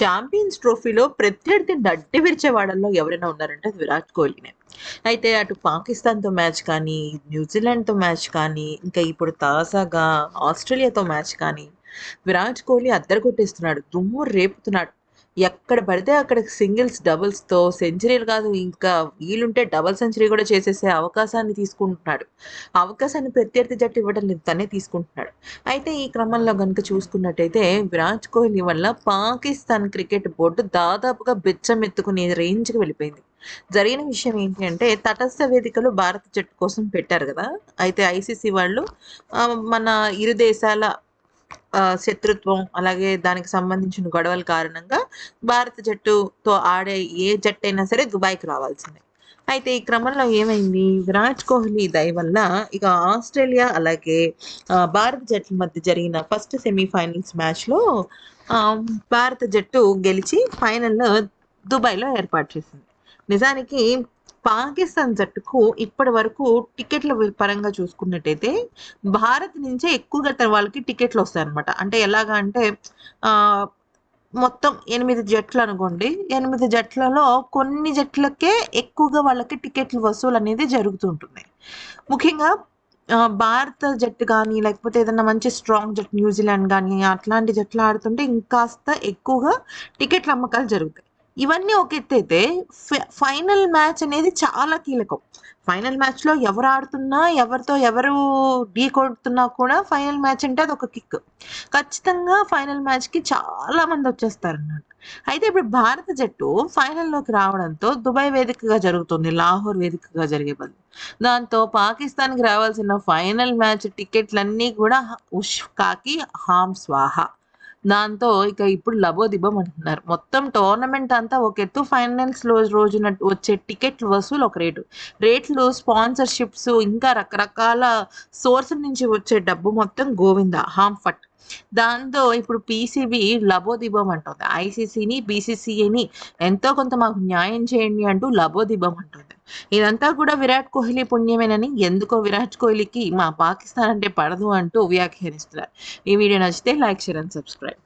Champions ట్రోఫీలో ప్రత్యర్థి నడ్డి విరిచే వాళ్ళల్లో ఎవరైనా ఉన్నారంటే అది విరాట్ కోహ్లీనే. అయితే అటు పాకిస్తాన్తో మ్యాచ్ కానీ న్యూజిలాండ్తో మ్యాచ్ కానీ ఇంకా ఇప్పుడు తాజాగా ఆస్ట్రేలియాతో మ్యాచ్ కానీ విరాట్ కోహ్లీ అద్దరు కొట్టేస్తున్నాడు దుమ్ము రేపుతున్నాడు. ఎక్కడ పడితే అక్కడ సింగిల్స్ డబుల్స్తో సెంచరీలు కాదు ఇంకా వీలుంటే డబుల్ సెంచరీ కూడా చేసేసే అవకాశాన్ని తీసుకుంటున్నాడు. అవకాశాన్ని ప్రత్యర్థి జట్టు ఇవ్వడం లేదు తనే తీసుకుంటున్నాడు. అయితే ఈ క్రమంలో కనుక చూసుకున్నట్టయితే విరాట్ కోహ్లీ వల్ల పాకిస్తాన్ క్రికెట్ బోర్డు దాదాపుగా బిచ్చమెత్తుకునే రేంజ్కి వెళ్ళిపోయింది. జరిగిన విషయం ఏంటి అంటే తటస్థ వేదికలు భారత జట్టు కోసం పెట్టారు కదా? అయితే ఐసీసీ వాళ్ళు మన ఇరు దేశాల శత్రుత్వం అలాగే దానికి సంబంధించిన గొడవల కారణంగా భారత జట్టుతో ఆడే ఏ జట్టు అయినా సరే దుబాయ్కి రావాల్సిందే. అయితే ఈ క్రమంలో ఏమైంది? విరాట్ కోహ్లీ దయ వల్ల ఇక ఆస్ట్రేలియా అలాగే భారత జట్ల మధ్య జరిగిన ఫస్ట్ సెమీఫైనల్స్ మ్యాచ్లో భారత జట్టు గెలిచి ఫైనల్లో దుబాయ్లో ఏర్పాటు చేసింది. నిజానికి పాకిస్తాన్ జట్టుకు ఇప్పటి వరకు టికెట్ల పరంగా చూసుకున్నట్టయితే భారత్ నుంచే ఎక్కువగా తన వాళ్ళకి టికెట్లు వస్తాయన్నమాట. అంటే ఎలాగా అంటే మొత్తం ఎనిమిది జట్లు అనుకోండి. ఎనిమిది జట్లలో కొన్ని జట్లకే ఎక్కువగా వాళ్ళకి టికెట్లు వసూలు అనేది జరుగుతుంటుంది ముఖ్యంగా భారత జట్టు కానీ లేకపోతే ఏదైనా మంచి స్ట్రాంగ్ జట్టు న్యూజిలాండ్ కానీ అట్లాంటి జట్లు ఆడుతుంటే ఇంకాస్త ఎక్కువగా టికెట్ల అమ్మకాలు జరుగుతాయి. ఇవన్నీ ఒక ఎత్తు అయితే ఫైనల్ మ్యాచ్ అనేది చాలా కీలకం. ఫైనల్ మ్యాచ్లో ఎవరు ఆడుతున్నా ఎవరితో ఎవరు ఢీ కొడుతున్నా కూడా ఫైనల్ మ్యాచ్ అంటే అది ఒక కిక్. ఖచ్చితంగా ఫైనల్ మ్యాచ్కి చాలా మంది వచ్చేస్తారు అన్నమాట అయితే ఇప్పుడు భారత జట్టు ఫైనల్లోకి రావడంతో దుబాయ్ వేదికగా జరుగుతుంది లాహోర్ వేదికగా జరిగే బదులు దాంతో పాకిస్తాన్కి రావాల్సిన ఫైనల్ మ్యాచ్ టికెట్లన్నీ కూడా ఉష్ కాకి హామ్ స్వాహా. దాంతో ఇక ఇప్పుడు లబోదిబం అంటున్నారు. మొత్తం టోర్నమెంట్ అంతా ఒక ఎత్తు ఫైనల్స్ రోజున వచ్చే టికెట్ వసూలు ఒక రేటు. రేట్లు స్పాన్సర్షిప్స్ ఇంకా రకరకాల సోర్స్ నుంచి వచ్చే డబ్బు మొత్తం గోవింద హామ్ ఫట్. దాంతో ఇప్పుడు పీసీబీ లబోదిబం అంటుంది. ఐసీసీని బీసీసీని ఎంతో కొంత మాకు న్యాయం చేయండి అంటూ లబోదిబం అంటుంది. ఇదంతా కూడా విరాట్ కోహ్లీ పుణ్యమేనని ఎందుకో విరాట్ కోహ్లీకి మా పాకిస్తాన్ అంటే పడదు అంటూ వ్యాఖ్యానిస్తున్నారు. ఈ వీడియో నచ్చితే లైక్ షేర్ అండ్ సబ్స్క్రైబ్.